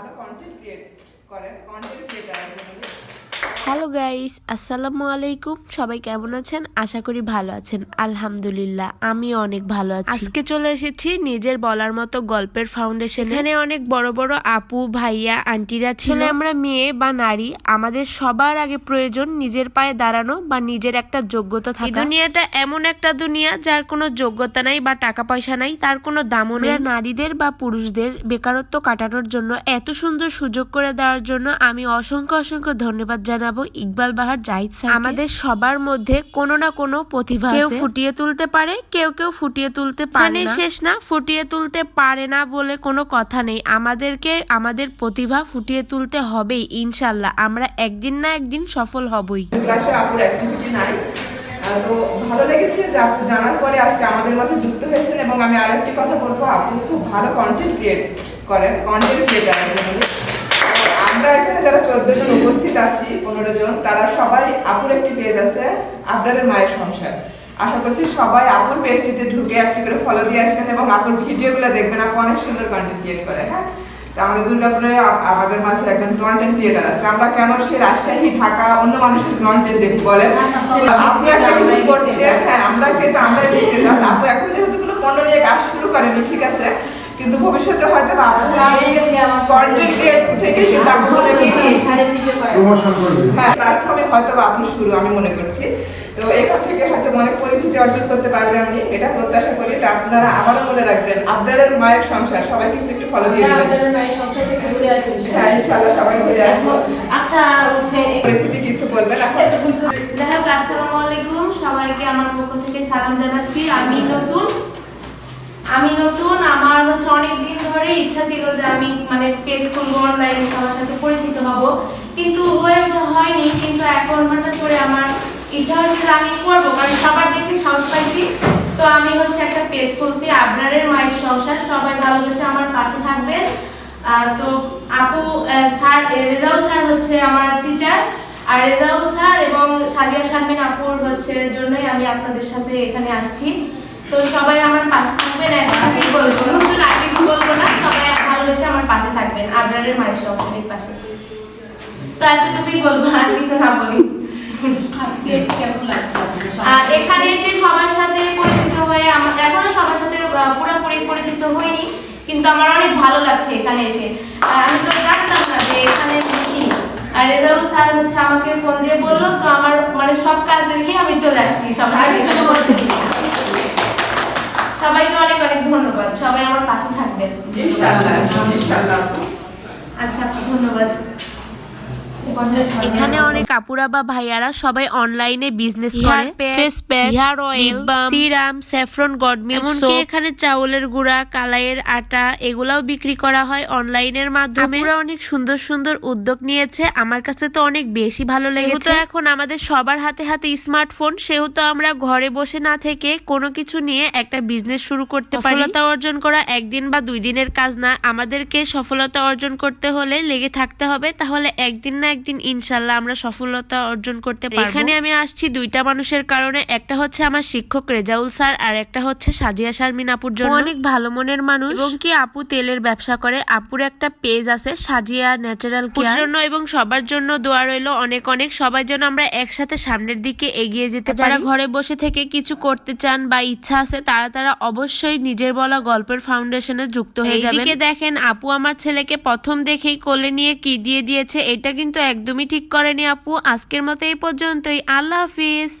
ভালো content create করেন content hello guys আসসালামু আলাইকুম। সবাই কেমন আছেন? আশা করি ভালো আছেন। আলহামদুলিল্লাহ আমি অনেক ভালো আছি। আজকে চলে এসেছি নিজের বলার মতো গল্পের ফাউন্ডেশন এখানে অনেক বড় বড় আপু ভাইয়া আন্টিরা ছিল। আমরা মেয়ে বা নারী আমাদের সবার আগে প্রয়োজন নিজের পায়ে দাঁড়ানো বা নিজের একটা যোগ্যতা থাকা। দুনিয়াটা এমন একটা দুনিয়া যার কোনো যোগ্যতা নাই বা টাকা পয়সা নাই তার কোনো দামও নেই। নারীদের বা পুরুষদের বেকারত্ব কাটানোর জন্য এত সুন্দর সুযোগ করে দেওয়ার জন্য আমি অসংখ্য অসংখ্য ধন্যবাদ জানাব ইকবাল বাহার জাহিদ স্যার আমাদের সবার মধ্যে কোনো না কোনো প্রতিভা কেউ ফুটিয়ে তুলতে পারে কেউ কেউ ফুটিয়ে তুলতে পারে না। শেষ না ফুটিয়ে তুলতে পারে না বলে কোনো কথা নেই। আমাদেরকে আমাদের প্রতিভা ফুটিয়ে তুলতে হবেই ইনশাল্লাহ। আমরা একদিন না একদিন সফল হবই। ক্লাসে আপুর অ্যাক্টিভিটি নাই। তো ভালো লেগেছে যে আপু জানার পরে আজকে আমাদের মাঝে যুক্ত হয়েছেন এবং আমি আরেকটি কথা বলব আপু খুব ভালো কন্টেন্ট ক্রিয়েট করেন কন্টেন্ট ক্রিয়েটার একজন উনি। তো আমরা এখানে যারা চোদ্দ জন উপস্থিত আছি, পনেরো জন, তারা সবাই আপুর একটি পেজ আছে, আপনাদের মায়ের সংসার। আশা করছি সবাই আপুর পেজটিতে ঢুকে একটি করে ফলো দিয়ে আসবেন এবং আপুর ভিডিওগুলো দেখবেন, আপু অনেক সুন্দর কন্টেন্ট ক্রিয়েট করে হ্যাঁ? আমাদের দুর্গাপুরে আমাদের মাঝে একজন কন্টেন্ট ক্রিয়েটার আছে। আমরা কেন সে রাজশাহী, ঢাকা, অন্য মানুষের কন্টেন্ট দেখি বলেন? আপনি একটা কিছু করছেন হ্যাঁ আমরা কিন্তু দেখতে আপু এখন যেহেতু কোনো পণ্য নিয়ে কাজ শুরু করেনি, ঠিক আছে? কিন্তু ভবিষ্যতে হয়তো কন্টেন্ট ক্রিয়েট থেকে প্ল্যাটফর্মে হয়তো বা আপুর শুরু আমি মনে করছি। তো এখান থেকে হয়তো অনেক পরিচিতি অর্জন করতে পারলে আমি এটা প্রত্যাশা করি তো আপনারা আবারও মনে রাখবেন আপনাদের মায়ের সংসার সবাই কিন্তু একটু ফলো দিয়ে দেবেন হ্যাঁ ইনশাআল্লাহ সবাই ঘুরে আসব আচ্ছা হচ্ছে পরিচিতি কিছু বলবেন এখন? আসসালামু আলাইকুম। সবাইকে আমার পক্ষ থেকে সালাম জানাচ্ছি। আমি নতুন আমি নতুন আমার হচ্ছে অনেক দিন ধরে ইচ্ছা ছিল যে আমি মানে পেজ খুলবো অনলাইনে সবার সাথে পরিচিত হব। কিন্তু হয়ে ওঠা হয়নি কিন্তু এখন হঠাৎ করে আমার ইচ্ছা হয়েছে যে আমি করব কারণ সবার দেখে সাহস পাইছি। তো আমি হচ্ছে একটা পেজ খুলছি আবরারের মায়ের সংসার সবাই ভালোবেসে আমার পাশে থাকবে তো আপু স্যার এ, রেজাউল স্যার হচ্ছে আমার টিচার আর রেজাউল স্যার এবং সাদিয়া শারমিন আপুর হচ্ছে জন্যই আমি আপনাদের সাথে এখানে আসছি। তো সবাই আমার পাশে থাকবেন এতটুকুই বলব নতুন আর কিছু বলব না সবাই ভালোবেসে আমার পাশে থাকবেন আবরারের মায়ের সংসারের পাশে। তো এতটুকুই বলব আর কিছু না বলি। আর এখানে এসে সবার সাথে পরিচিত হয়ে আমার এখনও সবার সাথে পুরোপুরি পরিচিত হইনি কিন্তু আমার অনেক ভালো লাগছে এখানে এসে। আমি তো জানতাম না যে এখানে আর রেজাউল স্যার হচ্ছে আমাকে ফোন দিয়ে বলল তো আমার মানে সব কাজ রেখে আমি চলে আসছি সবার সাথে। সবাইকে অনেক অনেক ধন্যবাদ। সবাই আমার পাশে থাকবেন। আচ্ছা ধন্যবাদ। এখানে অনেক কাপুরা বা ভাইয়ারা সবাই অনলাইনে বিজনেস করে। Face pack hair oil serum saffron গডমিল এমনকি এখানে চাউলের গুঁড়া কালাইয়ের আটা এগুলাও বিক্রি করা হয় অনলাইনের মাধ্যমে। অনেক সুন্দর সুন্দর উদ্যোগ নিয়েছে। আমার কাছে তো অনেক বেশি ভালো লেগেছে। এখন আমাদের সবার হাতে হাতে স্মার্টফোন সেহেতু আমরা ঘরে বসে না থেকে কোনো কিছু নিয়ে একটা বিজনেস শুরু করতে পারি। সফলতা অর্জন করা একদিন বা দুই দিনের কাজ না। আমাদেরকে সফলতা অর্জন করতে হলে লেগে থাকতে হবে। তাহলে একদিন না একদিন ইনশাল্লাহ আমরা সফলতা অর্জন করতে পারব। এখানে আমি আসছি দুইটা মানুষের কারণে। একটা হচ্ছে আমার শিক্ষক রেজাউল স্যার আর একটা হচ্ছে সাজিয়া শারমিন আপুর জন্য। অনেক ভালো মনের মানুষ। এবং কি আপু তেলের ব্যবসা করে আপুর একটা পেজ আছে সাজিয়া ন্যাচারাল কেয়ার। জন্য এবং সবার জন্য দোয়া রইল অনেক অনেক। সবাই যেন আমরা একসাথে সামনের দিকে এগিয়ে যেতে পারি। যারা ঘরে বসে থেকে কিছু করতে চান বা ইচ্ছা আছে তারা তারা অবশ্যই নিজের বলা গল্পের ফাউন্ডেশনে যুক্ত হয়ে যাবে এদিকে দেখেন আপু আমার ছেলেকে প্রথম দেখেই কোলে নিয়ে কি দিয়ে দিয়েছে এটা কিন্তু একদমই ঠিক করেনি আপু। আজকের মতো এই পর্যন্তই। আল্লাহ হাফিজ।